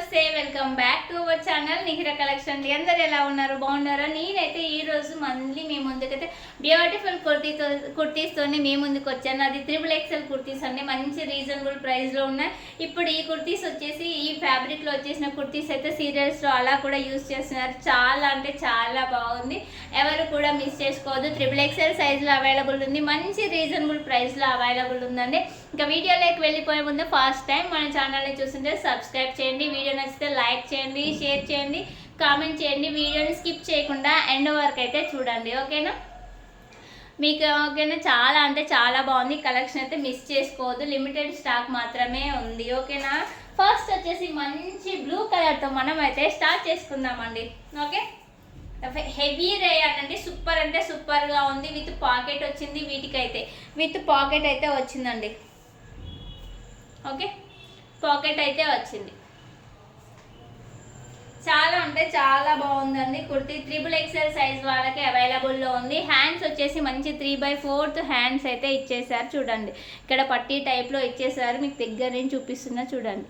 నమస్తే welcome back to our channel Nihira collection అందరు ఎలా ఉన్నారు? బాగున్నారా? నేనైతే ఈ రోజు మళ్ళీ మీ ముందుకైతే బ్యూటిఫుల్ కుర్తీతో కుర్తీస్తోనే మీ ముందుకు వచ్చాను. అది త్రిబుల్ ఎక్సెల్ కుర్తీస్ అండి. మంచి రీజనబుల్ ప్రైస్లో ఉన్నాయి. ఇప్పుడు ఈ కుర్తీస్ వచ్చేసి ఈ ఫ్యాబ్రిక్లో వచ్చేసిన కుర్తీస్ అయితే సీరియల్స్లో అలా కూడా యూస్ చేస్తున్నారు. చాలా అంటే చాలా బాగుంది. ఎవరు కూడా మిస్ చేసుకోవద్దు. త్రిబుల్ ఎక్సెల్ సైజులో అవైలబుల్ ఉంది. మంచి రీజనబుల్ ప్రైస్లో అవైలబుల్ ఉందండి. ఇంకా వీడియోలోకి వెళ్ళిపోయే ముందు ఫస్ట్ టైం మన ఛానల్ని చూస్తుంటే సబ్స్క్రైబ్ చేయండి. వీడియో నచ్చితే లైక్ చేయండి షేర్ చేయండి కామెంట్ చేయండి. వీడియోని స్కిప్ చేయకుండా ఎండ్ వరకు అయితే చూడండి ఓకేనా? మీకు ఓకేనా? చాలా అంటే చాలా బాగుంది. కలెక్షన్ అయితే మిస్ చేసుకోవద్దు. లిమిటెడ్ స్టాక్ మాత్రమే ఉంది ఓకేనా? ఫస్ట్ వచ్చేసి మంచి బ్లూ కలర్తో మనం అయితే స్టార్ట్ చేసుకుందామండి ఓకే? హెవీ రే అనండి. సూపర్ అంటే సూపర్గా ఉంది. విత్ పాకెట్ వచ్చింది వీటికైతే. విత్ పాకెట్ అయితే వచ్చిందండి. ఓకే? పాకెట్ అయితే వచ్చింది. చాలా అంటే చాలా బాగుందండి. కుర్తి త్రిబుల్ ఎక్సెల్ సైజ్ వాళ్ళకి అవైలబుల్లో ఉంది. హ్యాండ్స్ వచ్చేసి మంచి త్రీ బై ఫోర్త్ హ్యాండ్స్ అయితే ఇచ్చేసారు చూడండి. ఇక్కడ పట్టీ టైప్లో ఇచ్చేసారు మీకు దగ్గర నుంచి చూపిస్తున్నా చూడండి.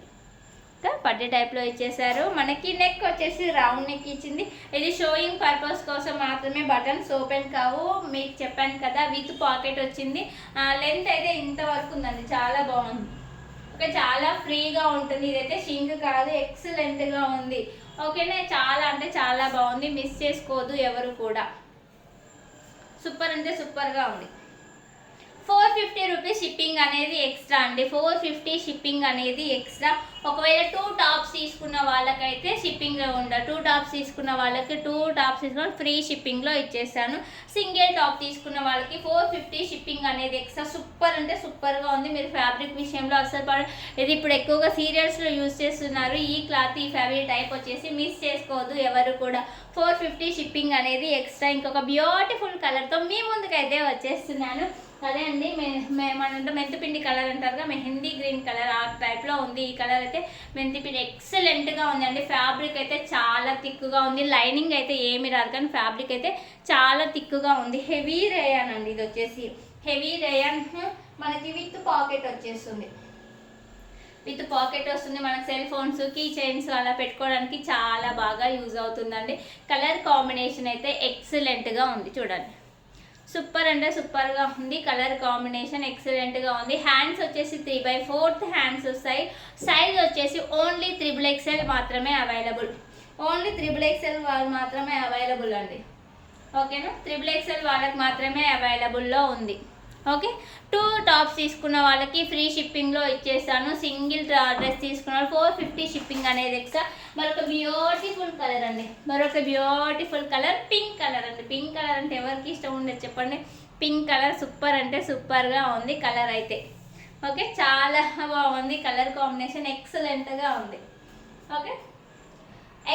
పట్టి పట్టీ టైప్లో ఇచ్చేసారు మనకి నెక్ వచ్చేసి రౌండ్ నెక్ ఇచ్చింది. ఇది షోయింగ్ పర్పస్ కోసం మాత్రమే బటన్స్ ఓపెన్ కావు మీకు చెప్పాను కదా విత్ పాకెట్ వచ్చింది. లెంత్ అయితే ఇంతవరకు ఉందండి. చాలా బాగుంది. ఓకే చాలా ఫ్రీగా ఉంటుంది. ఇదైతే షింక్ కాదు ఎక్సలెంట్గా ఉంది. ఓకేనే? చాలా అంటే చాలా బాగుంది. మిస్ చేసుకోవద్దు ఎవరు కూడా. సూపర్ అంటే సూపర్గా ఉంది. ఫోర్ ఫిఫ్టీ రూపీస్ షిప్పింగ్ అనేది ఎక్స్ట్రా అండి. ఫోర్ ఫిఫ్టీ షిప్పింగ్ అనేది ఎక్స్ట్రా. ఒకవేళ టూ టాప్స్ తీసుకున్న వాళ్ళకైతే షిప్పింగ్ ఉండదు టూ టాప్స్ తీసుకున్న వాళ్ళకి టూ టాప్స్ తీసుకొని ఫ్రీ షిప్పింగ్లో ఇచ్చేస్తాను సింగిల్ టాప్ తీసుకున్న వాళ్ళకి ఫోర్ ఫిఫ్టీ షిప్పింగ్ అనేది ఎక్స్ట్రా. సూపర్ అంటే సూపర్గా ఉంది. మీరు ఫ్యాబ్రిక్ విషయంలో అసలు పడ ఇది ఇప్పుడు ఎక్కువగా సీరియల్స్లో యూజ్ చేస్తున్నారు. ఈ క్లాత్ ఈ ఫ్యాబ్రిక్ టైప్ వచ్చేసి మిస్ చేసుకోవద్దు ఎవరు కూడా. ఫోర్ ఫిఫ్టీ షిప్పింగ్ అనేది ఎక్స్ట్రా. ఇంకొక బ్యూటిఫుల్ కలర్తో మీ ముందుకైతే వచ్చేస్తున్నాను. అదే అండి మేమనంటే మెంతిపిండి కలర్ అంటారుగా మెహందీ గ్రీన్ కలర్ ఆ టైప్లో ఉంది. ఈ కలర్ అయితే మెంతిపిండి ఎక్సలెంట్గా ఉంది అండి ఫ్యాబ్రిక్ అయితే చాలా థిక్గా ఉంది. లైనింగ్ అయితే ఏమి రాదు కానీ ఫ్యాబ్రిక్ అయితే చాలా థిక్గా ఉంది. హెవీ రేయాన్ అండి ఇది వచ్చేసి. హెవీ రేయాన్ మనకి విత్ పాకెట్ వచ్చేస్తుంది. విత్ పాకెట్ వస్తుంది. మనకు సెల్ ఫోన్స్ కీ చైన్స్ అలా పెట్టుకోవడానికి చాలా బాగా యూజ్ అవుతుందండి. కలర్ కాంబినేషన్ అయితే ఎక్సలెంట్గా ఉంది. చూడండి. సూపర్ అంటే సూపర్గా ఉంది. కలర్ కాంబినేషన్ ఎక్సలెంట్గా ఉంది. హ్యాండ్స్ వచ్చేసి త్రీ బై ఫోర్త్ హ్యాండ్స్ వస్తాయి సైజ్ వచ్చేసి ఓన్లీ త్రిబుల్ ఎక్స్ఎల్ మాత్రమే అవైలబుల్. ఓన్లీ త్రిబుల్ ఎక్స్ఎల్ వాళ్ళు మాత్రమే అవైలబుల్ అండి. ఓకేనా? త్రిబుల్ ఎక్స్ఎల్ వాళ్ళకి మాత్రమే అవైలబుల్లో ఉంది. ఓకే? టూ టాప్స్ తీసుకున్న వాళ్ళకి ఫ్రీ షిప్పింగ్లో ఇచ్చేస్తాను. సింగిల్ డ్రెస్ తీసుకున్న ఫోర్ ఫిఫ్టీ షిప్పింగ్ అనేది ఎక్స్ట్రా. మరొక బ్యూటిఫుల్ కలర్ అండి. మరొక బ్యూటిఫుల్ కలర్ పింక్ కలర్ అండి. అంటే ఎవరికి ఇష్టం ఉండదు చెప్పండి. పింక్ కలర్ సూపర్ అంటే సూపర్గా ఉంది కలర్ అయితే. ఓకే చాలా బాగుంది కలర్ కాంబినేషన్ ఎక్సలెంట్గా ఉంది. ఓకే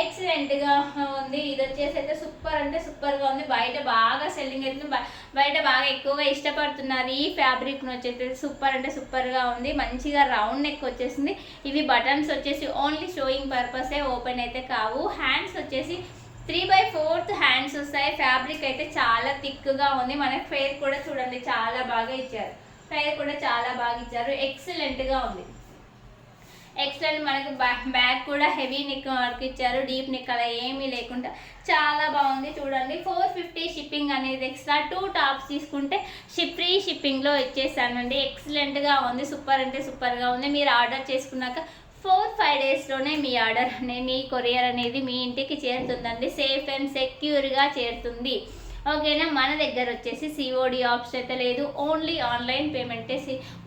ఎక్సలెంట్గా ఉంది. ఇది వచ్చేసి అయితే సూపర్ అంటే సూపర్గా ఉంది. బయట బాగా సెల్లింగ్ అవుతుంది. బయట బాగా ఎక్కువగా ఇష్టపడుతున్నారు ఈ ఫ్యాబ్రిక్ను వచ్చేసి. సూపర్ అంటే సూపర్గా ఉంది. మంచిగా రౌండ్ నెక్ వచ్చేసింది. ఇవి బటన్స్ వచ్చేసి ఓన్లీ షోయింగ్ పర్పసే ఓపెన్ అయితే కావు. హ్యాండ్స్ వచ్చేసి త్రీ బై ఫోర్త్ హ్యాండ్స్ వస్తాయి. ఫ్యాబ్రిక్ అయితే చాలా థిక్గా ఉంది. మనకి ఫెయిర్ కూడా చూడండి చాలా బాగా ఇచ్చారు. ఫెయిర్ కూడా చాలా బాగా ఇచ్చారు. ఎక్సలెంట్గా ఉంది. ఎక్సలెంట్ మనకి బ్యాక్ కూడా హెవీ నిక్ వర్క్ ఇచ్చారు. డీప్ నిక్ అలా ఏమీ లేకుండా చాలా బాగుంది. చూడండి ఫోర్ ఫిఫ్టీ షిప్పింగ్ అనేది ఎక్స్ట్రా టూ టాప్స్ తీసుకుంటే షిప్ ఫ్రీ షిప్పింగ్లో ఇచ్చేసానండి. ఎక్సలెంట్గా ఉంది. సూపర్ అంటే సూపర్గా ఉంది. మీరు ఆర్డర్ చేసుకున్నాక ఫోర్ ఫైవ్ డేస్లోనే మీ ఆర్డర్ అనేది మీ కొరియర్ అనేది మీ ఇంటికి చేరుతుందండి. సేఫ్ అండ్ సెక్యూర్గా చేరుతుంది. ఓకేనా? మన దగ్గర వచ్చేసి సిఓడి ఆప్షన్ అయితే లేదు. ఓన్లీ ఆన్లైన్ పేమెంటే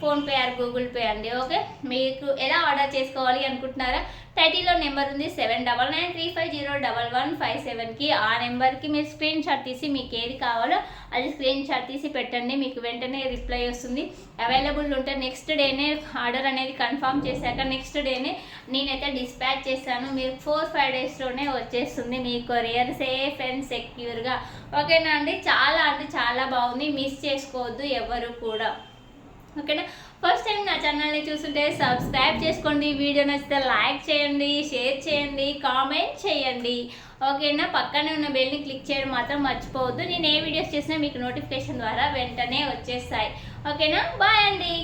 ఫోన్పే ఆర్ గూగుల్ పే అండి. ఓకే? మీకు ఎలా ఆర్డర్ చేసుకోవాలి అనుకుంటున్నారా? థర్టీలో నెంబర్ ఉంది seven double nine three five zero double one five సెవెన్కి ఆ నెంబర్కి మీరు స్క్రీన్ షాట్ తీసి మీకు ఏది కావాలో అది స్క్రీన్ షాట్ తీసి పెట్టండి. మీకు వెంటనే రిప్లై వస్తుంది. అవైలబుల్ ఉంటే నెక్స్ట్ డేనే ఆర్డర్ అనేది కన్ఫర్మ్ చేశాక నెక్స్ట్ డేనే నేనైతే డిస్పాచ్ చేశాను. మీరు ఫోర్ ఫైవ్ డేస్లోనే వచ్చేస్తుంది మీ కొరియర్ సేఫ్ అండ్ సెక్యూర్గా. ఓకేనా అండి? చాలా అంటే చాలా బాగుంది. మిస్ చేసుకోవద్దు ఎవరు కూడా. ఓకేనా? ఫస్ట్ టైం నా ఛానల్ని చూస్తుంటే సబ్స్క్రైబ్ చేసుకోండి. వీడియో నచ్చితే లైక్ చేయండి షేర్ చేయండి కామెంట్ చేయండి. ఓకేనా? పక్కనే ఉన్న బెల్ని క్లిక్ చేయడం మాత్రం మర్చిపోవద్దు. నేను ఏ వీడియోస్ చేసినా మీకు నోటిఫికేషన్ ద్వారా వెంటనే వచ్చేస్తాయి. ఓకేనా? బాయ్ అండి.